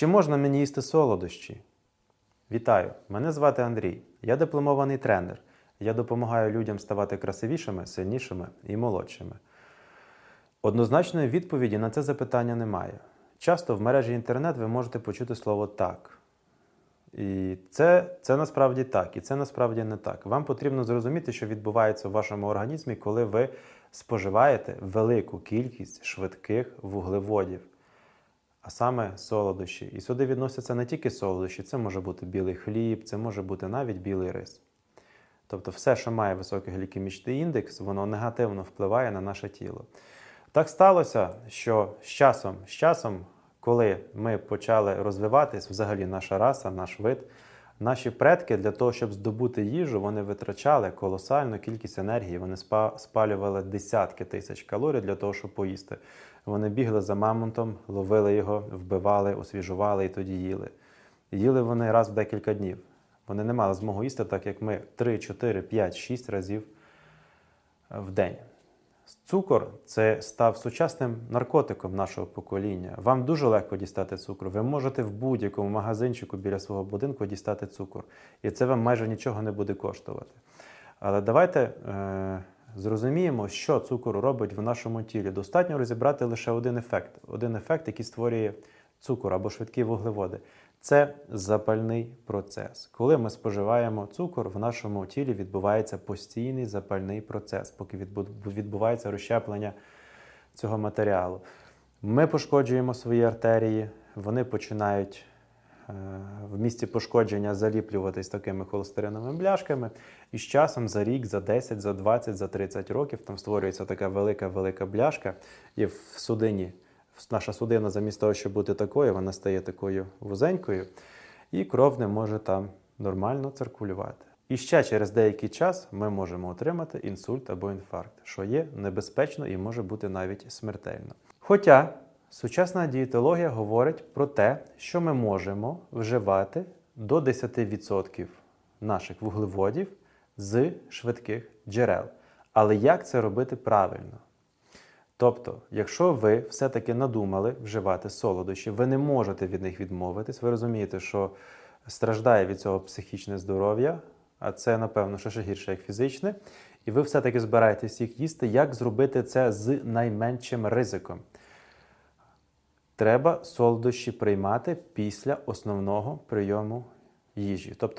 Чи можна мені їсти солодощі? Вітаю! Мене звати Андрій. Я дипломований тренер. Я допомагаю людям ставати красивішими, сильнішими і молодшими. Однозначної відповіді на це запитання немає. Часто в мережі інтернет ви можете почути слово так. І це, це насправді так, і це насправді не так. Вам потрібно зрозуміти, що відбувається в вашому організмі, коли ви споживаєте велику кількість швидких вуглеводів, а саме солодощі. І сюди відносяться не тільки солодощі, це може бути білий хліб, це може бути навіть білий рис. Тобто все, що має високий глікемічний індекс, воно негативно впливає на наше тіло. Так сталося, що з часом, з часом, коли ми почали розвиватись, взагалі наша раса, наш вид, наші предки для того, щоб здобути їжу, вони витрачали колосальну кількість енергії. Вони спалювали десятки тисяч калорій для того, щоб поїсти. Вони бігли за мамонтом, ловили його, вбивали, освіжували і тоді їли. Їли вони раз в декілька днів. Вони не мали змогу їсти, так як ми 3, 4, 5, 6 разів в день. Цукор це став сучасним наркотиком нашого покоління. Вам дуже легко дістати цукор. Ви можете в будь-якому магазинчику біля свого будинку дістати цукор. І це вам майже нічого не буде коштувати. Але давайте е, зрозуміємо, що цукор робить в нашому тілі. Достатньо розібрати лише один ефект. Один ефект, який створює цукор або швидкі вуглеводи. Це запальний процес. Коли ми споживаємо цукор, в нашому тілі відбувається постійний запальний процес, поки відбувається розщеплення цього матеріалу. Ми пошкоджуємо свої артерії, вони починають е, в місці пошкодження заліплюватись такими холестериновими бляшками. І з часом за рік, за 10, за 20, за 30 років там створюється така велика-велика бляшка, і в судині наша судина, замість того, щоб бути такою, вона стає такою вузенькою, і кров не може там нормально циркулювати. І ще через деякий час ми можемо отримати інсульт або інфаркт, що є небезпечно і може бути навіть смертельно. Хоча сучасна дієтологія говорить про те, що ми можемо вживати до 10% наших вуглеводів з швидких джерел. Але як це робити правильно? Тобто, якщо ви все-таки надумали вживати солодощі, ви не можете від них відмовитись, ви розумієте, що страждає від цього психічне здоров'я, а це, напевно, що ще гірше, як фізичне, і ви все-таки збираєтесь їх їсти, як зробити це з найменшим ризиком? Треба солодощі приймати після основного прийому їжі. Тобто